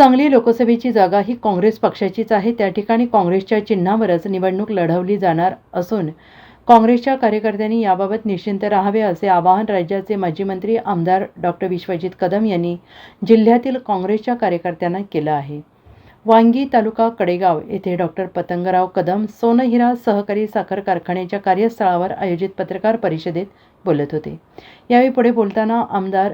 सांगली लोकसभेची जागा ही काँग्रेस पक्षाचीच आहे. त्या ठिकाणी काँग्रेसच्या चिन्हावरच निवडणूक लढवली जाणार असून काँग्रेसच्या कार्यकर्त्यांनी याबाबत निश्चिंत राहावे असे आवाहन राज्याचे माजी मंत्री आमदार डॉक्टर विश्वजित कदम यांनी जिल्ह्यातील काँग्रेसच्या कार्यकर्त्यांना केलं आहे. वांगी तालुका कडेगाव येथे डॉक्टर पतंगराव कदम सोनहिरा सहकारी साखर कारखान्याच्या कार्यस्थळावर आयोजित पत्रकार परिषदेत बोलत होते. यावेळी पुढे बोलताना आमदार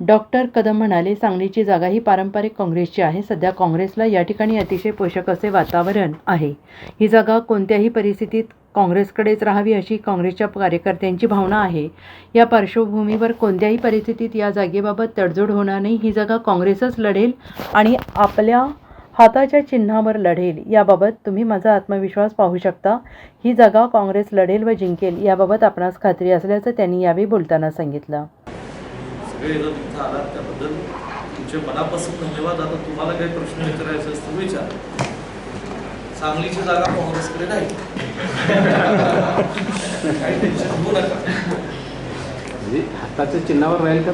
डॉक्टर कदम म्हणाले सांगलीची जागा ही पारंपरिक काँग्रेसची आहे. सध्या काँग्रेसला या ठिकाणी अतिशय पोषक असे वातावरण आहे. ही जागा कोणत्याही परिस्थितीत काँग्रेसकडेच राहावी अशी काँग्रेसच्या कार्यकर्त्यांची भावना आहे. या पार्श्वभूमीवर कोणत्याही परिस्थितीत या जागेबाबत तडजोड होणार नाही. ही जागा काँग्रेसच लढेल आणि आपल्या हाताच्या चिन्हावर लढेल. याबाबत तुम्ही माझा आत्मविश्वास पाहू शकता. ही जागा काँग्रेस लढेल व जिंकेल याबाबत आपणास खात्री असल्याचं त्यांनी यावेळी बोलताना सांगितलं. सगळे जर इथं आलात त्याबद्दल तुमचे मनापासून धन्यवाद. आता तुम्हाला काही प्रश्न विचारायचे असतील विचार. सांगलीची जागा काँग्रेसकडे नाही. काही टेन्शन घेऊ नका. म्हणजे हाताच्या चिन्हावर राहील का?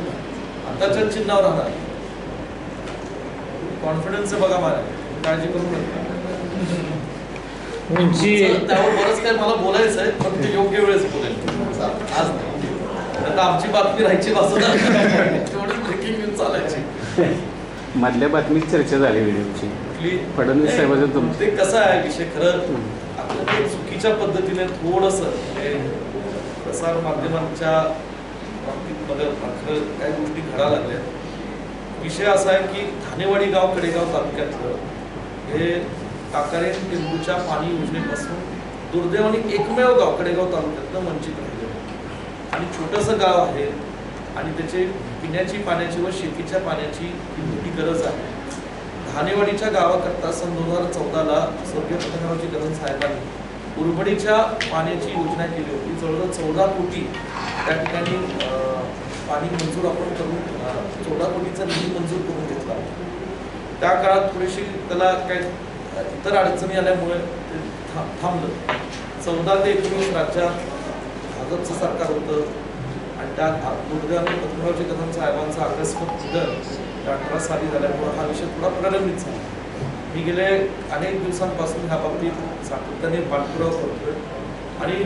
आताच्या चिन्हावर राहणार. कॉन्फिडन्स बघा मला. काळजी करू नका. उंची सर, त्यावर बरंच काही मला बोलायचं आहे पण ते योग्य वेळेस बोलेल. आज नाही. आता आमची बातमी राहायची बाजूला तेवढी ब्रेकिंग न्यूज चालायची. मधल्या बातमीत चर्चा झाली व्हिडिओची कुठली फडणवीस साहेबाचं तुमचं- ते कसं आहे विषय? खरं आपलं ते चुकीच्या पद्धतीने थोडस प्रसार माध्यमांच्या बाबतीत बघत खरं काही गोष्टी घडा लागल्या. विषय असा आहे की धानेवाडी गाव कडेगाव तालुक्यातलं हे टाकारे टेंबूच्या पाणी योजनेपासून दुर्दैवाने एकमेव गाव कडेगाव तालुक्यातलं वंचित राहिलं आणि छोटंसं गाव आहे आणि त्याचे पिण्याची पाण्याची व शेतीच्या पाण्याची ही मोठी गरज आहे. धानेवाडीच्या गावाकरता सन दोन हजार चौदाला स्वर्गीय पतंगरावजी कदम साहेबांनी उर्बडीच्या पाण्याची योजना केली होती. जवळजवळ चौदा कोटी त्या ठिकाणी पाणी मंजूर आपण करून चौदा कोटीचा निधी मंजूर करून घेतला. त्या काळात थोडीशी त्याला काय इतर अडचणी आल्यामुळे ते थांबलं. चौदा ते एकोणीस राज्यात भाजपचं सरकार होतं. आणि त्यात दुर्दैवाने पद्मरावजी कदम साहेबांचा अकस्मात निधन अठरा साली झाल्यामुळं हा विषय थोडा प्रलंबित झाला. मी गेले अनेक दिवसांपासून ह्या बाबतीत सातत्याने पाठपुरावा करतोय आणि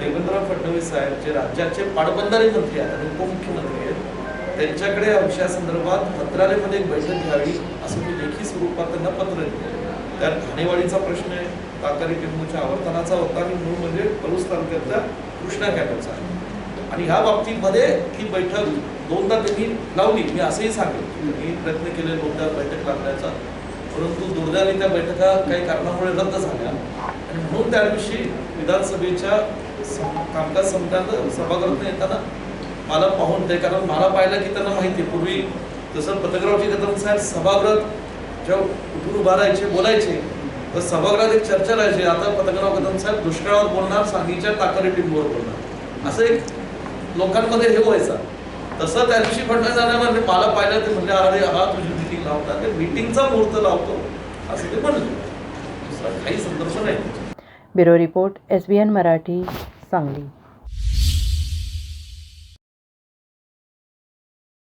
देवेंद्र फडणवीस साहेब जे राज्याचे पाटबंधारे मंत्री आहेत आणि उपमुख्यमंत्री आहेत त्यांच्याकडे या विषयासंदर्भात मंत्रालयामध्ये एक बैठक घ्यावी असं मी लेखी स्वरूपात त्यांना पत्र दिले त्यात घाणेवाडीचा प्रश्न आहे ताकारी टेंबूच्या आवर्तनाचा होता आणि मूळ म्हणजे पलूस तालुक्यातल्या कृष्णा कॅनलचा आहे. आणि ह्या बाबतीमध्ये ही बैठक दोनदा त्यांनी लावली. मी असंही सांगेन मी प्रयत्न केले दोनदा बैठक लावण्याचा परंतु दुर्दैवाने त्या बैठका काही कारणामुळे रद्द झाल्या. आणि म्हणून त्या दिवशी विधानसभेच्या सम- कामकाज संपल्यानं सभागृहात येताना मला पाहून ते कारण मला पाहिलं की त्यांना माहिती आहे. पूर्वी जसं पतंगरावजी कदम साहेब सभागृहात जेव्हा उठून उभा राहायचे बोलायचे तर सभागृहात एक चर्चा राहायची आता पतंगराव कदम साहेब दुष्काळावर बोलणार सांगलीच्या टाकारी टिंबूवर बोलणार. असं एक लोकांमध्ये हे व्हायचं. तसं त्या दिवशी फडणवीस जाणार मला पाहिलं ते म्हणजे अरे हा तुझी मिटिंग लावता ते मिटिंगचा मुहूर्त लावतो. असं ते म्हणले. दुसरा काही संदर्भ नाही. Bureau report S B N Marathi Sangli.